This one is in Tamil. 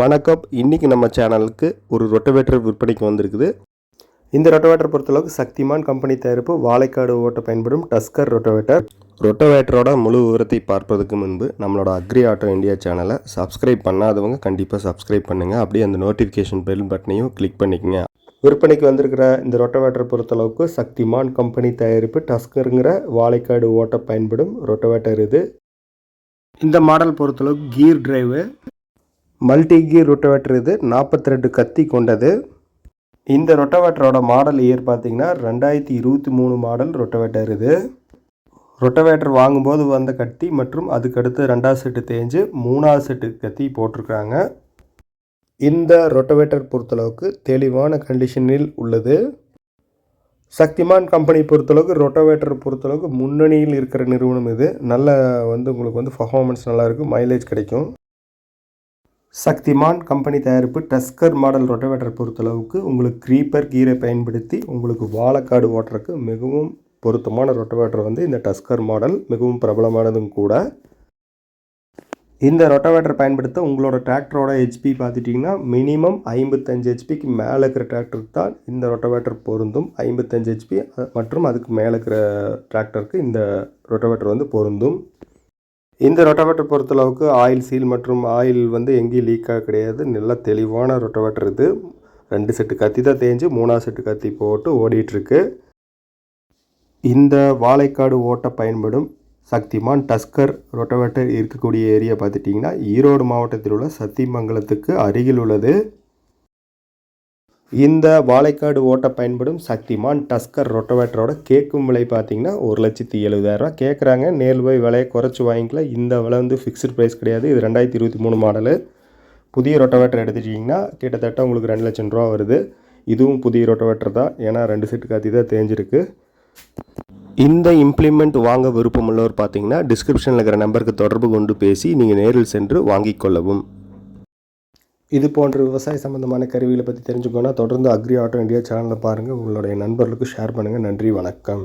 வணக்கம். இன்றைக்கி நம்ம சேனலுக்கு ஒரு ரொட்டவேட்டர் விற்பனைக்கு வந்திருக்குது. இந்த ரொட்டவேட்டர் பொறுத்தளவுக்கு சக்திமான் கம்பெனி தயாரிப்பு வாழைக்காடு ஓட்ட பயன்படும் டஸ்கர் ரொட்டவேட்டர். ரொட்டவேட்டரோட முழு விவரத்தை பார்ப்பதற்கு முன்பு நம்மளோட அக்ரி ஆட்டோ இந்தியா சேனலை சப்ஸ்கிரைப் பண்ணாதவங்க கண்டிப்பாக சப்ஸ்கிரைப் பண்ணுங்கள் அப்படியே அந்த நோட்டிஃபிகேஷன் பெல் பட்டனையும் கிளிக் பண்ணிக்கங்க. விற்பனைக்கு வந்திருக்கிற இந்த ரொட்டவேட்டர் பொறுத்தளவுக்கு சக்திமான் கம்பெனி தயாரிப்பு டஸ்கருங்கிற வாழைக்காடு ஓட்ட பயன்படும் ரொட்டவேட்டர் இது. இந்த மாடல் பொறுத்தளவுக்கு கீர் டிரைவு மல்டி ரொட்டவேட்டர் இது 42 கத்தி கொண்டது. இந்த ரொட்டவேட்டரோட மாடல் இயர் பார்த்தீங்கன்னா ரெண்டாயிரத்தி இருபத்தி மூணு மாடல் ரொட்டவேட்டர் இது. ரொட்டவேட்டர் வாங்கும்போது வந்த கத்தி மற்றும் அதுக்கடுத்து ரெண்டாவது செட்டு தேஞ்சு மூணாவது செட்டு கத்தி போட்டிருக்காங்க இந்த ரொட்டவேட்டர் பொறுத்தளவுக்கு தெளிவான கண்டிஷனில் உள்ளது. சக்திமான் கம்பெனி பொறுத்தளவுக்கு ரொட்டவேட்டர் பொறுத்தளவுக்கு முன்னணியில் இருக்கிற நிறுவனம் இது. நல்ல வந்து உங்களுக்கு வந்து பர்ஃபார்மன்ஸ் நல்லாயிருக்கும் மைலேஜ் கிடைக்கும். சக்திமான் கம்பெனி தயாரிப்பு டஸ்கர் மாடல் ரொட்டவேட்டர் பொறுத்தளவுக்கு உங்களுக்கு க்ரீப்பர் கீரை பயன்படுத்தி உங்களுக்கு வாழைக்காடு ஓட்டுறதுக்கு மிகவும் பொருத்தமான ரொட்டவேட்டர் வந்து இந்த டஸ்கர் மாடல் மிகவும் பிரபலமானதும் கூட. இந்த ரொட்டவேட்டர் பயன்படுத்த உங்களோட டிராக்டரோட ஹெச்பி பார்த்துட்டிங்கன்னா மினிமம் ஐம்பத்தஞ்சு ஹெச்பிக்கு மேலே இருக்கிற டிராக்டருக்கு தான் இந்த ரொட்டவேட்டர் பொருந்தும். ஐம்பத்தஞ்சு ஹெச்பி மற்றும் அதுக்கு மேலே இருக்கிற டிராக்டருக்கு இந்த ரொட்டவேட்டர் வந்து பொருந்தும். இந்த ரொட்டவேட்டர் பொறுத்தளவுக்கு ஆயில் சீல் மற்றும் ஆயில் வந்து எங்கேயும் லீக்காக கிடையாது. நல்ல தெளிவான ரொட்டவேட்டர் இது. ரெண்டு செட்டு கத்தி தான் தேஞ்சு மூணாவது செட்டு கத்தி போட்டு ஓடிட்டுருக்கு. இந்த வாழைக்காடு ஓட்ட பயன்படும் சக்திமான் டஸ்கர் ரொட்டவேட்டர் இருக்கக்கூடிய ஏரியா பார்த்துட்டிங்கன்னா ஈரோடு மாவட்டத்தில் உள்ள சத்தியமங்கலத்துக்கு அருகில் உள்ளது. இந்த வாழைக்காடு ஓட்ட பயன்படும் சக்திமான் டஸ்கர் ரொட்டவேட்டரோட கேட்கும் விலை பார்த்தீங்கன்னா ஒரு லட்சத்தி எழுபதாயிரரூவா கேட்குறாங்க நேரில் போய் விலையை குறைச்சி வாங்கிக்கலாம் இந்த விலை வந்து ஃபிக்ஸ்டு ப்ரைஸ் கிடையாது. இது ரெண்டாயிரத்தி இருபத்தி மூணு மாடலு புதிய ரொட்டவேட்டர் எடுத்துட்டிங்கன்னா கிட்டத்தட்ட உங்களுக்கு ரெண்டு லட்சம் ரூபா வருது. இதுவும் புதிய ரொட்டவேட்டர் தான். ஏன்னா ரெண்டு செட்டு காத்தி தான் தேஞ்சிருக்கு. இந்த இம்ப்ளிமெண்ட் வாங்க விருப்பமுள்ளவர் பார்த்தீங்கன்னா டிஸ்கிரிப்ஷனில் இருக்கிற நம்பருக்கு தொடர்பு கொண்டு பேசி நீங்கள் நேரில் சென்று வாங்கிக் கொள்ளவும். இது போன்ற விவசாய சம்பந்தமான கருவிகளை பற்றி தெரிஞ்சுக்கோன்னா தொடர்ந்து அக்ரி ஆட்டோ இந்தியா சேனலை பாருங்கள் உங்களுடைய நண்பர்களுக்கு ஷேர் பண்ணுங்கள் நன்றி வணக்கம்.